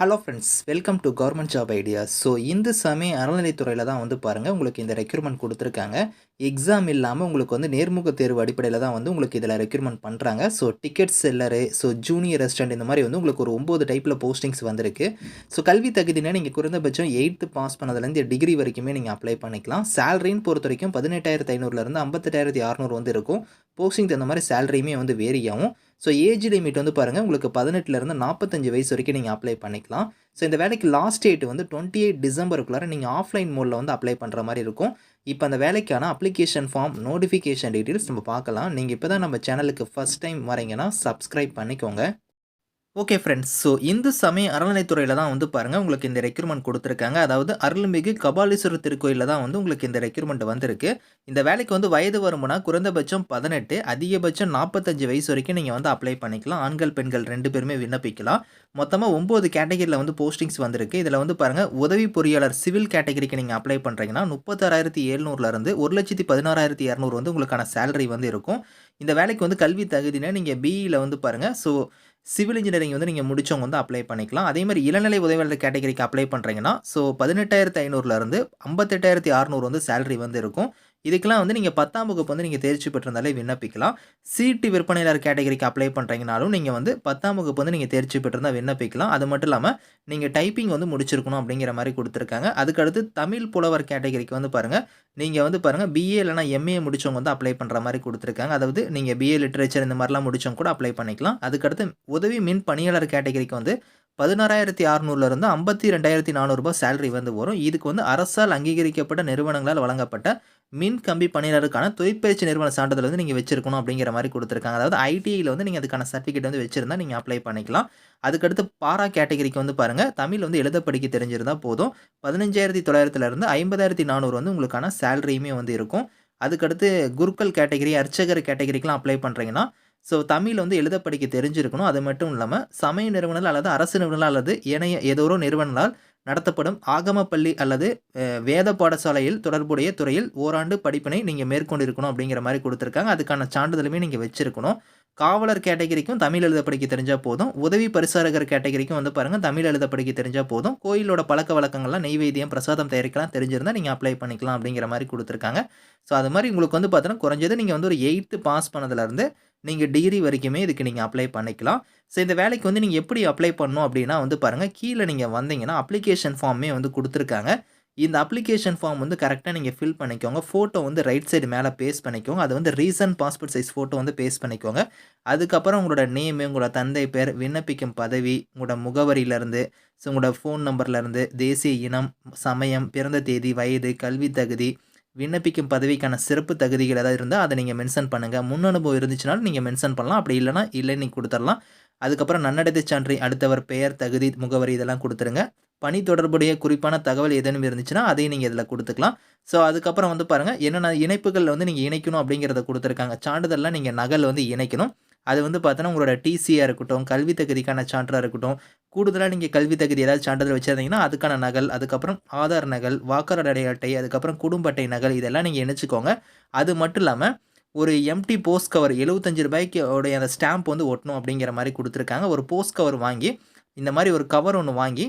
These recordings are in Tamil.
Hello friends welcome to government job idea so இந்த சமய அறநிலைத்துறையில் தான் வந்து பாருங்கள் உங்களுக்கு இந்த ரெக்யூர்மெண்ட் கொடுத்துருக்காங்க. எக்ஸாம் இல்லாமல் உங்களுக்கு வந்து நேர்முக தேர்வு அடிப்படையில் தான் வந்து உங்களுக்கு இதில் ரெக்யூர்மெண்ட் பண்ணுறாங்க so ticket seller so junior resident இந்த மாதிரி வந்து உங்களுக்கு ஒரு ஒம்பது டைப்பில் போஸ்டிங்ஸ் வந்திருக்கு. ஸோ கல்வி தகுதினா நீங்கள் குறைந்தபட்சம் எயித்து பாஸ் பண்ணதுலேருந்து டிகிரி வரைக்குமே நீங்கள் அப்ளை பண்ணிக்கலாம். சேலரின்னு பொறுத்த வரைக்கும் பதினெட்டாயிரத்து ஐநூறுலேருந்து ஐம்பத்தெட்டாயிரத்தி அறநூறு வந்து இருக்கும். போஸ்டிங் தகுந்த மாதிரி சேலரியுமே வந்து வேரி ஆகும். ஸோ ஏஜ் லிமிட் வந்து பாருங்கள் உங்களுக்கு பதினெட்டுலேருந்து நாற்பத்தஞ்சு வயசு வரைக்கும் நீங்கள் அப்ளை பண்ணிக்கலாம். ஸோ இந்த வேலைக்கு லாஸ்ட் டேட் வந்து டுவெண்ட்டி எயிட் டிசம்பருக்குள்ளார நீங்கள் ஆஃப்லைன் மோடில் வந்து அப்ளை பண்ணுற மாதிரி இருக்கும். இப்போ அந்த வேலைக்கான அப்ளிகேஷன் ஃபார்ம் நோட்டிஃபிகேஷன் டீட்டெயில்ஸ் நம்ம பார்க்கலாம். நீங்கள் இப்போ தான் நம்ம சேனலுக்கு ஃபஸ்ட் டைம் வரீங்கன்னா சப்ஸ்கிரைப் பண்ணிக்கோங்க. ஓகே ஃப்ரெண்ட்ஸ் ஸோ இந்து சமய அறநிலைத்துறையில் தான் வந்து பாருங்கள் உங்களுக்கு இந்த ரெக்யூர்மெண்ட் கொடுத்துருக்காங்க. அதாவது அருள்மிகு கபாலீஸ்வரர் திருக்கோயிலில் தான் வந்து உங்களுக்கு இந்த ரெக்யூர்மெண்ட் வந்திருக்கு. இந்த வேலைக்கு வந்து வயது வருமுனா குறைந்தபட்சம் பதினெட்டு அதிகபட்சம் நாற்பத்தஞ்சு வயசு வரைக்கும் நீங்கள் வந்து அப்ளை பண்ணிக்கலாம். ஆண்கள் பெண்கள் ரெண்டு பேருமே விண்ணப்பிக்கலாம். மொத்தமாக ஒம்பது கேட்டகரியில் வந்து போஸ்டிங்ஸ் வந்திருக்கு. இதில் வந்து பாருங்கள் உதவி பொறியாளர் சிவில் கேட்டகரிக்கு நீங்கள் அப்ளை பண்ணுறீங்கன்னா முப்பத்தாறாயிரத்தி எழுநூறுலேருந்து ஒரு லட்சத்தி பதினாறாயிரத்தி இரநூறு வந்து உங்களுக்கான சேலரி வந்து இருக்கும். இந்த வேலைக்கு வந்து கல்வி தகுதினா நீங்கள் பிஇயில் வந்து பாருங்கள் ஸோ சிவில் இன்ஜினியரிங் வந்து நீங்கள் முடிச்சவங்க வந்து அப்ளை பண்ணிக்கலாம். அதே மாதிரி இளநிலை உதவியாளர் கேட்டகரிக்கு அப்ளை பண்ணுறீங்கன்னா ஸோ பதினெட்டாயிரத்து ஐநூறுலேருந்து ஐம்பத்தெட்டாயிரத்தி அறநூறு வந்து சேலரி வந்து இருக்கும். இதுக்கெல்லாம் வந்து நீங்கள் பத்தாம் வகுப்பு வந்து நீங்கள் தேர்ச்சி பெற்றிருந்தாலே விண்ணப்பிக்கலாம். சீட்டு விற்பனையாளர் கேட்டகரிக்கு அப்ளை பண்ணுறீங்கனாலும் நீங்கள் வந்து பத்தாம் வகுப்பு வந்து நீங்கள் தேர்ச்சி பெற்றிருந்தால் விண்ணப்பிக்கலாம். அது மட்டும் இல்லாமல் நீங்கள் டைப்பிங் வந்து முடிச்சிருக்கணும் அப்படிங்கிற மாதிரி கொடுத்துருக்காங்க. அதுக்கடுத்து தமிழ் புலவர் கேட்டகரிக்கு வந்து பாருங்கள் நீங்கள் வந்து பாருங்கள் பிஏ இல்லைனா எம்ஏ முடிச்சவங்க வந்து அப்ளை பண்ணுற மாதிரி கொடுத்துருக்காங்க. அதாவது நீங்கள் பிஏ லிட்ரேச்சர் இந்த மாதிரிலாம் முடிச்சவங்க கூட அப்ளை பண்ணிக்கலாம். அதுக்கடுத்து உதவி மின் பணியாளர் கேட்டகரிக்கு வந்து பதினாறாயிரத்தி அறநூறுலேருந்து ஐம்பத்தி ரெண்டாயிரத்தி நானூறுரூபா சேலரி வந்து வரும். இதுக்கு வந்து அரசால் அங்கீகரிக்கப்பட்ட நிறுவனங்களால் வழங்கப்பட்ட மின் கம்பி பணியாளருக்கான தொழிற்பயிற்சி நிறுவன சான்றிதழ் வந்து நீங்கள் வச்சிருக்கணும் அப்படிங்கிற மாதிரி கொடுத்துருக்காங்க. அதாவது ஐடிஐயில் வந்து நீங்கள் அதுக்கான சர்டிஃபிகேட் வந்து வச்சிருந்தா நீங்கள் அப்ளை பண்ணிக்கலாம். அதுக்கடுத்து பாரா கேட்டகரிக்கு வந்து பாருங்கள் தமிழ் வந்து எழுத படிக்க தெரிஞ்சிருந்தால் போதும். பதினஞ்சாயிரத்தி தொள்ளாயிரத்துலேருந்து ஐம்பதாயிரத்தி நானூறு வந்து உங்களுக்கான சேலரியுமே வந்து இருக்கும். அதுக்கடுத்து குருக்கள் கேட்டகரி அர்ச்சகர் கேட்டகரிக்கெலாம் அப்ளை பண்ணுறீங்கன்னா ஸோ தமிழ் வந்து எழுத படிக்க தெரிஞ்சிருக்கணும். அது மட்டும் இல்லாமல் சமய நிறுவனங்கள் அல்லது அரசு நிறுவனங்கள் அல்லது ஏனைய ஏதோ ஒரு நிறுவனங்களால் நடத்தப்படும் ஆகமப்பள்ளி அல்லது வேத பாடசாலையில் தொடர்புடைய துறையில் ஓராண்டு படிப்பினை நீங்கள் மேற்கொண்டிருக்கணும் அப்படிங்கிற மாதிரி கொடுத்துருக்காங்க. அதுக்கான சான்றிதழுமே நீங்கள் வச்சிருக்கணும். காவலர் கேட்டகரிக்கும் தமிழ் எழுத படிக்க தெரிஞ்சால் போதும். உதவி பரிசாரகர் கேட்டகரிக்கும் வந்து பாருங்கள் தமிழ் எழுத படிக்க தெரிஞ்சால் போதும். கோயிலோட பழக்க வழக்கங்கள்லாம் நெய்வேத்தியம் பிரசாதம் தயாரிக்கலாம் தெரிஞ்சிருந்தால் நீங்கள் அப்ளை பண்ணிக்கலாம் அப்படிங்கிற மாதிரி கொடுத்துருக்காங்க. ஸோ அது மாதிரி உங்களுக்கு வந்து பார்த்தோன்னா குறைஞ்சது நீங்கள் வந்து ஒரு எயித்து பாஸ் பண்ணதுலேருந்து நீங்கள் டிகிரி வரைக்குமே இதுக்கு நீங்கள் அப்ளை பண்ணிக்கலாம். ஸோ இந்த வேலைக்கு வந்து நீங்கள் எப்படி அப்ளை பண்ணணும் அப்படின்னா வந்து பாருங்கள் கீழே நீங்கள் வந்தீங்கன்னா அப்ளிகேஷன் ஃபார்மே வந்து கொடுத்துருக்காங்க. இந்த அப்ளிகேஷன் ஃபார்ம் வந்து கரெக்டாக நீங்கள் ஃபில் பண்ணிக்கோங்க. ஃபோட்டோ வந்து ரைட் சைடு மேலே பேஸ்ட் பண்ணிக்கோங்க. அது வந்து ரீசன்ட் பாஸ்போர்ட் சைஸ் ஃபோட்டோ வந்து பேஸ்ட் பண்ணிக்கோங்க. அதுக்கப்புறம் உங்களோட நேமு உங்களோட தந்தை பேர் விண்ணப்பிக்கும் பதவி உங்களோட முகவரியிலேருந்து ஸோ உங்களோட ஃபோன் நம்பர்லேருந்து தேசிய இனம் சமயம் பிறந்த தேதி வயது கல்வி தகுதி விண்ணப்பிக்கும் பதவிக்கான சிறப்பு தகுதிகள் ஏதாவது இருந்தால் அதை நீங்கள் மென்ஷன் பண்ணுங்கள் முன் அனுபவம் இருந்துச்சுனாலும் நீங்கள் மென்ஷன் பண்ணலாம். அப்படி இல்லைனா இல்லை நீங்கள் கொடுத்துடலாம். அதுக்கப்புறம் நன்னடத்தை சான்றி அடுத்தவர் பெயர் தகுதி முகவரி இதெல்லாம் கொடுத்துருங்க பணி தொடர்புடைய குறிப்பான தகவல் எதுவும் இருந்துச்சுன்னா அதையும் நீங்கள் இதில் கொடுத்துக்கலாம். ஸோ அதுக்கப்புறம் வந்து பாருங்கள் என்னென்ன இணைப்புகள் வந்து நீங்கள் இணைக்கணும் அப்படிங்கிறத கொடுத்துருக்காங்க. சான்றிதழில் நீங்கள் நகல் வந்து இணைக்கணும். அது வந்து பார்த்தோன்னா உங்களோட டிசியாக இருக்கட்டும் கல்வி தகுதிக்கான சான்றாக இருக்கட்டும் கூடுதலாக நீங்கள் கல்வி தகுதி ஏதாவது சான்றிதழ் வச்சுருந்தீங்கன்னா அதுக்கான நகல் அதுக்கப்புறம் ஆதார் நகல் வாக்காளர் அடையாட்டை அதுக்கப்புறம் குடும்ப அட்டை நகல் இதெல்லாம் நீங்கள் இணைச்சிக்கோங்க. அது மட்டும் இல்லாமல் ஒரு எம்டி போஸ்ட் கவர் எழுபத்தஞ்சு ரூபாய்க்கு உடைய அந்த ஸ்டாம்ப் வந்து ஒட்டணும் அப்படிங்கிற மாதிரி கொடுத்துருக்காங்க. ஒரு போஸ்ட் கவர் வாங்கி இந்த மாதிரி ஒரு கவர் ஒன்று வாங்கி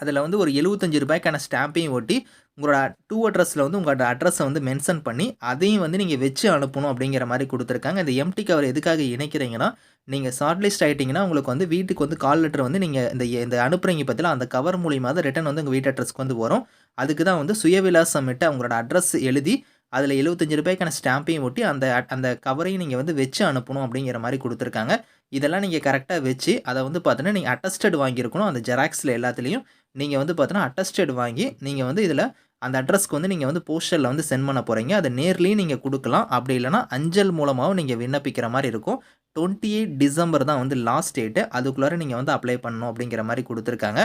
அதில் வந்து ஒரு எழுபத்தஞ்சு ரூபாய்க்கான ஸ்டாம்பையும் ஒட்டி உங்களோட டூ அட்ரஸில் வந்து உங்களோட அட்ரஸை வந்து மென்ஷன் பண்ணி அதையும் வந்து நீங்கள் வச்சு அனுப்பணும் அப்படிங்கிற மாதிரி கொடுத்துருக்காங்க. இந்த எம்டி கவர் எதுக்காக இணைக்கிறீங்கன்னா நீங்கள் ஷார்ட் லிஸ்ட் ஆகிட்டிங்கன்னா உங்களுக்கு வந்து வீட்டுக்கு வந்து கால் லெட்டர் வந்து நீங்கள் இந்த இந்த அனுப்புகிறீங்க பற்றியில் அந்த கவர் மூலியமாக தான் ரிட்டன் வந்து உங்கள் வீட்டு அட்ரஸ்க்கு வந்து வரும். அதுக்கு தான் வந்து சுயவிலாசம் விட்டு அவங்களோட அட்ரஸ் எழுதி அதில் எழுபத்தஞ்சு ரூபாய்க்கான ஸ்டாம்பையும் ஒட்டி அந்த அந்த கவரையும் நீங்கள் வந்து வச்சு அனுப்பணும் அப்படிங்கிற மாதிரி கொடுத்துருக்காங்க. இதெல்லாம் நீங்கள் கரெக்டாக வச்சு அதை வந்து பார்த்தோன்னா நீங்கள் அட்டஸ்டட் வாங்கியிருக்கணும். அந்த ஜெராக்ஸில் எல்லாத்துலேயும். நீங்கள் வந்து பார்த்தீங்கன்னா அட்டஸ்டட் வாங்கி நீங்கள் வந்து இதில் அந்த அட்ரஸ்க்கு வந்து நீங்கள் வந்து போஸ்டரில் வந்து சென்ட் பண்ண போகிறீங்க அதை நேர்லேயும் நீங்கள் கொடுக்கலாம். அப்படி இல்லைனா அஞ்சல் மூலமாகவும் நீங்கள் விண்ணப்பிக்கிற மாதிரி இருக்கும். டுவெண்ட்டி எயிட் டிசம்பர் தான் வந்து லாஸ்ட் டேட்டு அதுக்குள்ளார நீங்கள் வந்து அப்ளை பண்ணணும் அப்படிங்கிற மாதிரி கொடுத்துருக்காங்க.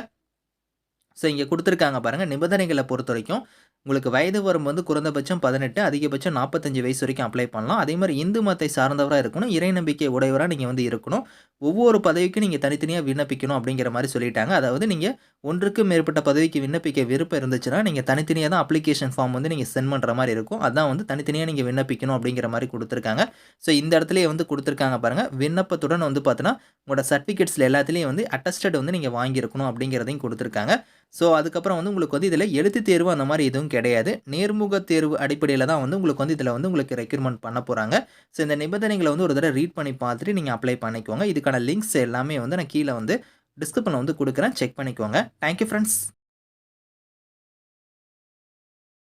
ஸோ இங்கே கொடுத்துருக்காங்க பாருங்கள் நிபந்தனைகளை பொறுத்த வரைக்கும் உங்களுக்கு வயது வரம்பு வந்து குறைந்தபட்சம் பதினெட்டு அதிகபட்சம் நாற்பத்தஞ்சு வயசு வரைக்கும் அப்ளை பண்ணலாம். அதே மாதிரி இந்து மதத்தை சார்ந்தவராக இருக்கணும். இறை நம்பிக்கை உடையவராக நீங்கள் வந்து இருக்கணும். ஒவ்வொரு பதவிக்கும் நீங்கள் தனித்தனியாக விண்ணப்பிக்கணும் அப்படிங்கிற மாதிரி சொல்லிட்டாங்க. அதாவது நீங்கள் ஒன்றுக்கு மேற்பட்ட பதவிக்கு விண்ணப்பிக்க விருப்பம் இருந்துச்சுன்னா நீங்கள் தனித்தனியாக தான் அப்ளிகேஷன் ஃபார்ம் வந்து நீங்கள் சென்ட் பண்ணுற மாதிரி இருக்கும். அதான் வந்து தனித்தனியாக நீங்கள் விண்ணப்பிக்கணும் அப்படிங்கிற மாதிரி கொடுத்துருக்காங்க. ஸோ இந்த இடத்துலேயே வந்து கொடுத்துருக்காங்க பாருங்கள் விண்ணப்பத்துடன் வந்து பார்த்தீங்கன்னா உங்களோட சர்டிஃபிகேட்ஸில் எல்லாத்துலேயும் வந்து அட்டஸ்டட் வந்து நீங்கள் வாங்கியிருக்கணும் அப்படிங்கிறதையும் கொடுத்துருக்காங்க. ஸோ அதுக்கப்புறம் வந்து உங்களுக்கு வந்து இதில் எழுத்து தேர்வு அந்த மாதிரி எதுவும் கிடையாது. நேர்முக தேர்வு அடிப்படையில் தான் வந்து உங்களுக்கு வந்து இதில் வந்து உங்களுக்கு ரெக்யூர்மெண்ட் பண்ண போகிறாங்க ஸோ இந்த நிபந்தனைகளை வந்து ஒரு தடவை ரீட் பண்ணி பார்த்துட்டு நீங்கள் அப்ளை பண்ணிக்கோங்க. இதுக்கான லிங்க்ஸ் எல்லாமே வந்து நான் கீழே வந்து டிஸ்கிரிப்ஷனில் வந்து கொடுக்குறேன். செக் பண்ணிக்கோங்க. Thank you friends